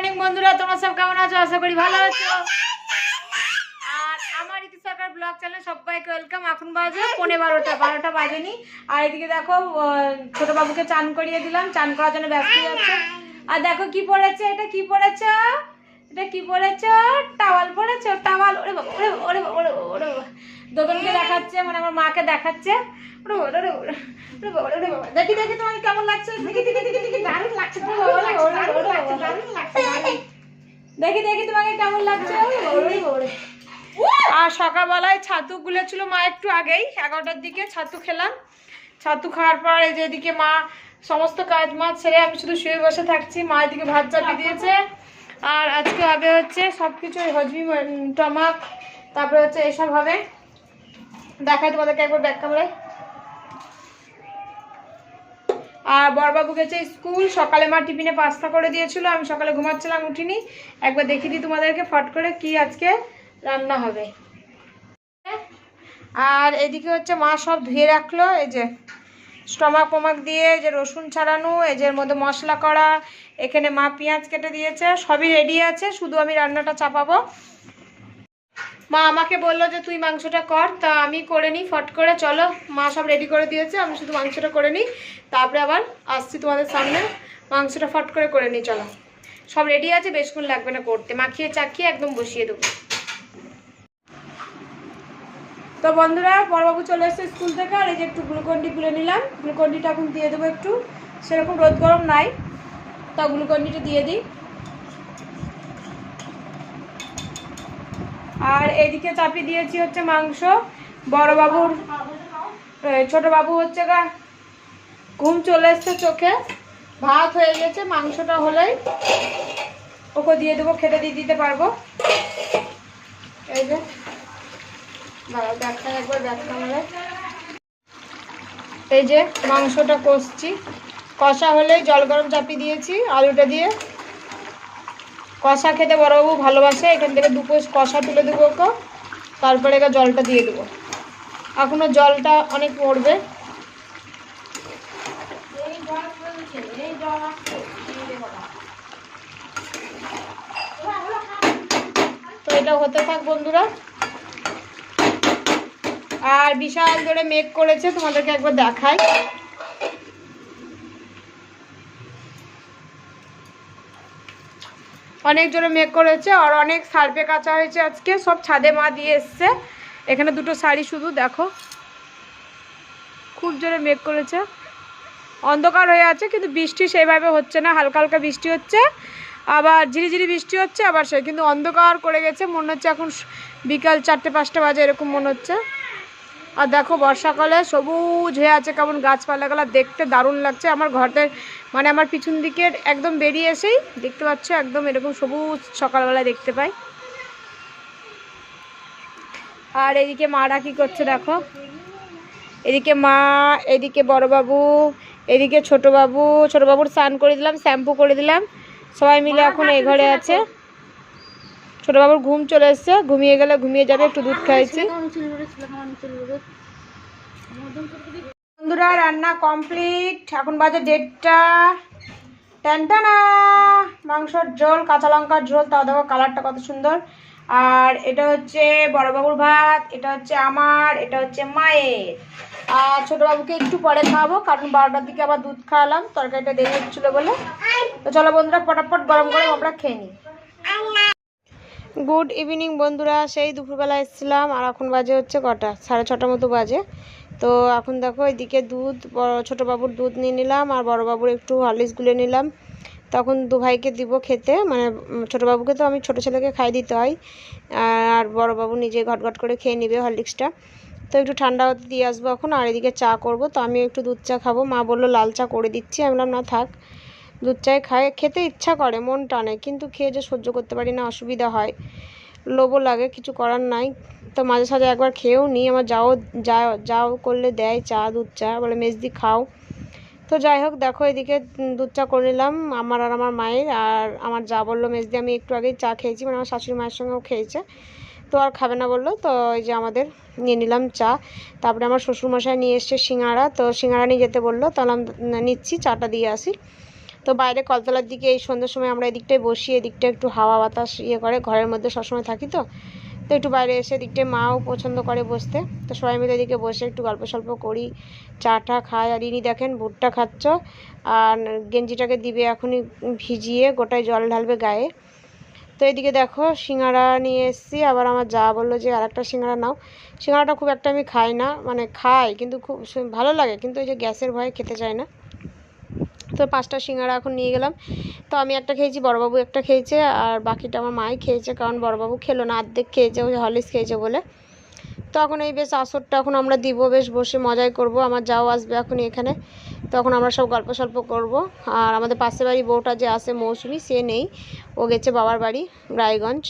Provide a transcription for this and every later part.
Morning বন্ধুরা, তোমরা সব কেমন আছো? আশা করি ভালো আছো। আর দেখো কি পড়েছে, এটা কি এটা কি টাওয়াল টাওয়াল, ওরে ওরে ওরে ওরে ওরে দেখাচ্ছে মানে আমার মাকে দেখাচ্ছে। দেখি দেখি তোমাকে কেমন লাগছে? দেখি দেখি দেখি দেখি দারুণ লাগছে ওরে বাবা, ওরে বাবা, ওরে বাবা, দারুণ লাগছে, দারুণ। দেখি দেখি তোমাকে কেমন লাগছে। আর সকালবেলায় ছাতু গুলেছিল মা একটু আগেই এগারোটার দিকে ছাতু খেলাম। ছাতু খাওয়ার পর এই যে এদিকে মা সমস্ত কাজ মাছ ছেড়ে আমি শুধু শুয়ে বসে থাকছি মা এদিকে ভাত চাপিয়ে দিয়েছে। আর আজকে হবে হচ্ছে সব কিছু হজমি টমাক তারপরে হচ্ছে এসব হবে। দেখাই তোমাদেরকে একবার ব্যাক ক্যামেরায় আর বড়বাবু গেছে স্কুল সকালে মা টিফিনে পাস্তা করে দিয়েছিল, আমি সকালে ঘুমাচ্ছিলাম, উঠিনি। একবার দেখিয়ে দিই তোমাদেরকে ফট করে কি আজকে রান্না হবে। আর এদিকে হচ্ছে মা সব ধুয়ে রাখল, এই যে স্টমাক পমাক দিয়ে, এই যে রসুন ছাড়ানো, এই যে মধ্যে মশলা করা, এখানে মা পেঁয়াজ কেটে দিয়েছে, সবই রেডি আছে, শুধু আমি রান্নাটা চাপাবো। মা আমাকে বলল যে তুই মাংসটা কর, তা আমি করে নিই, ফট করে, চলো। মা সব রেডি করে দিয়েছে, আমি শুধু মাংসটা করে নিই। তারপরে আবার আসছি তোমাদের সামনে। মাংসটা ফট করে করে নিই, চলো। সব রেডি আছে, বেশক্ষণ লাগবে না করতে। মাখিয়ে চাখিয়ে একদম বসিয়ে দেবো। তো বন্ধুরা, বড়বাবু চলে এসেছে স্কুল থেকে, আর এই যে একটু গ্লুকন্ডি গুলে নিলাম। গ্লুকন্ডিটা এখন দিয়ে দেবো একটু। সেরকম রোদ গরম নাই। তা গ্লুকন্ডিটা দিয়ে দিই। আর এদিকে চাপিয়ে দিয়েছি হচ্ছে মাংস। বড় বাবুর ছোট বাবু হচ্ছে গা, ঘুম চলে এসছে চোখে। ভাত হয়ে গেছে, মাংসটা হলেই ওকে দিয়ে দেবো, খেতে দিয়ে দিতে পারব। এই যে একবার এই যে, মাংসটা কষছি। কষা হলে জল গরম চাপিয়ে দিয়েছি, আলুটা দিয়ে। কষা খেতে বড়বাবু ভালোবাসে এখান থেকে দু পিস কষা তুলে দেবো ওকে। তারপরে এবার জলটা দিয়ে দেবো। এখনও জলটা অনেক পড়বে। তো এটা হতে থাক বন্ধুরা। আর বিশাল জোরে মেঘ করেছে তোমাদেরকে একবার দেখাই। অনেক জোরে মেঘ করেছে আর অনেক সার্পে কাঁচা হয়েছে আজকে। সব ছাদে মা দিয়ে এসছে। এখানে দুটো শাড়ি শুধু, দেখো। খুব জোরে মেঘ করেছে। অন্ধকার হয়ে আছে, কিন্তু বৃষ্টি সেইভাবে হচ্ছে না। হালকা হালকা বৃষ্টি হচ্ছে। আবার ঝিরিঝিরি বৃষ্টি হচ্ছে, আবার সে কিন্তু অন্ধকার করে গেছে। মনে হচ্ছে এখন বিকাল চারটে পাঁচটা বাজে, এরকম মনে হচ্ছে। আর দেখো বর্ষাকালে সবুজ হয়ে আছে কেমন গাছপালাগুলো দেখতে দারুণ লাগছে। আমার ঘরের মানে আমার পিছন দিকের একদম বেরিয়ে এসেই দেখতে পাচ্ছ একদম এরকম সবুজ সকালবেলায় দেখতে পাই। আর এদিকে মারা কি করছে দেখো? এদিকে মা এদিকে বড়বাবু এদিকে ছোটবাবু ছোটবাবুর স্নান করে দিলাম শ্যাম্পু করে দিলাম। সবাই মিলে এখন এই ঘরে আছে। ছোটবাবুর ঘুম চলে এসছে, ঘুমিয়ে গেলে ঘুমিয়ে যাবে, একটু দুধ খাইছি। বন্ধুরা, রান্না কমপ্লিট। এখন বাজে দেড়টা। টানটানা মাংসর ঝোল, কাঁচা লঙ্কার ঝোল, তাও দেখো কালারটা কত সুন্দর। আর এটা হচ্ছে বড়বাবুর ভাত, এটা হচ্ছে আমার, এটা হচ্ছে মায়ের। আর ছোটবাবুকে একটু পরে খাওয়াবো, কারণ বারোটার দিকে আবার দুধ খাওয়ালাম, তরকারিটা দেরি হচ্ছিল বলে। তো চলো বন্ধুরা ফটাফট গরম গরম আমরা খেয়ে নিই। গুড ইভিনিং বন্ধুরা। সেই দুপুরবেলা এসেছিলাম, আর এখন বাজে হচ্ছে কটা? সাড়ে ছটার মতো বাজে। তো এখন দেখো, এদিকে দুধ ছোটো বাবুর দুধ নিয়ে নিলাম, আর বড় বাবুর একটু হরলিক্স গুলে নিলাম। তখন দু ভাইকে দিব খেতে মানে ছোটো বাবুকে তো আমি ছোটো ছেলেকে খাই দিতে হয়, আর বড় বাবু নিজে ঘট ঘট করে খেয়ে নেবে হরলিক্সটা। তো একটু ঠান্ডা হতে দিয়ে আসব এখন, আর এদিকে চা করব। তো আমি একটু দুধ চা খাব। মা বলল, লাল চা করে দিচ্ছি। আমি বললাম, না, থাক। দুধ চাই খায়। খেতে ইচ্ছা করে, মন টানে, কিন্তু খেয়ে যে সহ্য করতে পারি না, অসুবিধা হয়। লোভও লাগে, কিছু করার নাই। তো মাঝে সাঝে একবার খেয়েও নিই, আমার যাও যাও যাও করলে দেয় চা, দুধ চা, বলে, মেজদি, খাও। তো যাই হোক, দেখো এদিকে দুধ চা করে নিলাম, আমার আর আমার মায়ের। আর আমার যা বলল মেজদি, আমি একটু আগেই চা খেয়েছি মানে আমার শাশুড়ি মায়ের সঙ্গেও খেয়েছে। তো আর খাবে না বলল, তো এই যে আমাদের নিয়ে নিলাম চা। তারপরে আমার শ্বশুরমশাই নিয়ে এসছে সিঙ্গাড়া তো সিঙ্গাড়া নিয়ে যেতে বলল। তাহলে আমি নিচ্ছি, চাটা দিয়ে আসি। তো বাইরে কলতলার দিকে এই সন্ধ্যের সময় আমরা এদিকটায় বসি, এদিকটা একটু হাওয়া বাতাস ইয়ে করে, ঘরের মধ্যে সবসময় থাকি তো। তো একটু বাইরে এসে এদিকটায় মাও পছন্দ করে বসতে। তো সবাই মিলে এদিকে বসে একটু গল্প সল্প করি চাটা খাই। আর ইনি দেখেন ভুট্টা খাচ্ছ, আর গেঞ্জিটাকে দিবে এখনই ভিজিয়ে, গোটায় জল ঢালবে গায়ে। তো এদিকে দেখো সিঙ্গারা নিয়ে এসেছি। আবার আমার যা বলল যে আর একটা সিঙ্গারা নাও। সিঙ্গারাটা খুব একটা আমি খাই না মানে খাই, কিন্তু খুব ভালো লাগে, কিন্তু ওই যে গ্যাসের ভয়ে খেতে চাই না। তো পাঁচটা সিঙ্গারা এখন নিয়ে গেলাম। তো আমি একটা খেয়েছি বড়বাবু একটা খেয়েছে আর বাকিটা আমার মাই খেয়েছে কারণ বড়বাবু খেলো না অর্ধেক খেয়েছে ওই হলিস খেয়েছে বলে। তো এখন এই বেশ আসরটা এখন আমরা দিব বেশ বসে মজাই করব আমার যাও আসবে এখন। এখানে তখন আমরা সব গল্প সল্প করব আর আমাদের পাশের বাড়ি বউটা যে আসে মৌসুমি সে নেই ও গেছে বাবার বাড়ি রায়গঞ্জ।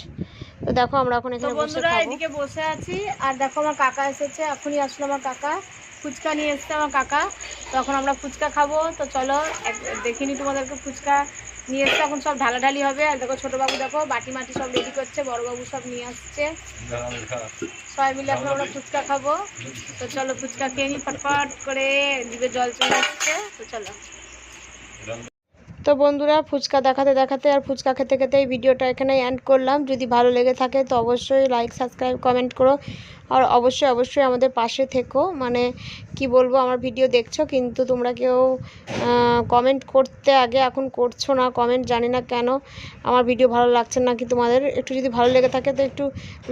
তো দেখো আমরা এখন এখানে বসে বন্ধুরা এদিকে বসে আছি আর দেখো আমার কাকা এসেছে এখনই আসলো আমার কাকা। ফুচকা নিয়ে এসছে আমার কাকা। তখন আমরা ফুচকা খাব। তো চলো দেখিনি তোমাদেরকে ফুচকা নিয়ে এসছে। এখন সব ঢালাঢালি হবে। আর দেখো ছোটোবাবু দেখো, বাটি মাটি সব রেডি করছে বড়োবাবু সব নিয়ে আসছে। সবাই মিলে এখন আমরা ফুচকা খাব। তো চলো ফুচকা খেয়ে নিই ফটফট করে দিবে জল চলে আসছে। তো চলো। তো বন্ধুরা, ফুচকা দেখাতে দেখাতে আর ফুচকা খেতে খেতে এই ভিডিওটা এখানে এন্ড করলাম। যদি ভালো লেগে থাকে তো অবশ্যই লাইক সাবস্ক্রাইব কমেন্ট করো। আর অবশ্যই অবশ্যই আমাদের পাশে থেকো। মানে কি বলব, আমার ভিডিও দেখছ, কিন্তু তোমরা কেউ কমেন্ট করতে আগে এখন করছ না কমেন্ট জানি না কেন। আমার ভিডিও ভালো লাগছে না কি তোমাদের? একটু যদি ভালো লেগে থাকে তো একটু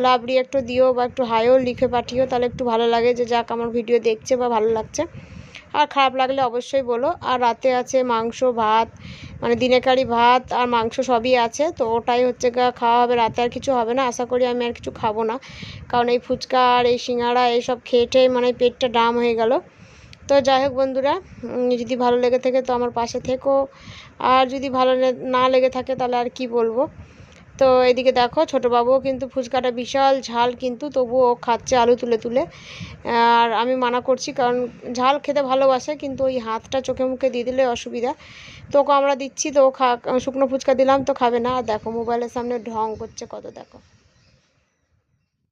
লাভ রিয়াক্টও দিও বা একটু হাইও লিখে পাঠিও। তাহলে একটু ভালো লাগে যে যাক আমার ভিডিও দেখছে বা ভালো লাগছে। আর খারাপ লাগলে অবশ্যই বলো। আর রাতে আছে মাংস, ভাত মানে দিনেকারি ভাত আর মাংস সবই আছে। তো ওটাই হচ্ছে খাওয়া হবে, রাতে আর কিছু হবে না। আশা করি আমি আর কিছু খাব না। কারণ এই ফুচকা আর এই সিঙ্গাড়া এইসব খেয়ে টেয়ে মানে পেটটা ডাম হয়ে গেল। তো যাই হোক বন্ধুরা যদি ভালো লেগে থাকে তো আমার পাশে থেকো। আর যদি ভালো না লেগে থাকে তাহলে আর কি বলব? তো এদিকে দেখো ছোটোবাবুও কিন্তু ফুচকাটা বিশাল ঝাল কিন্তু তবুও ও খাচ্ছে আলু তুলে তুলে। আর আমি মানা করছি কারণ ঝাল খেতে ভালোবাসে, কিন্তু ওই হাতটা চোখে মুখে দিয়ে দিলে অসুবিধা। তো ওকে আমরা দিচ্ছি, তো ও খা, শুকনো ফুচকা দিলাম, তো খাবে না। আর দেখো, মোবাইলের সামনে ঢং করছে, কত দেখো।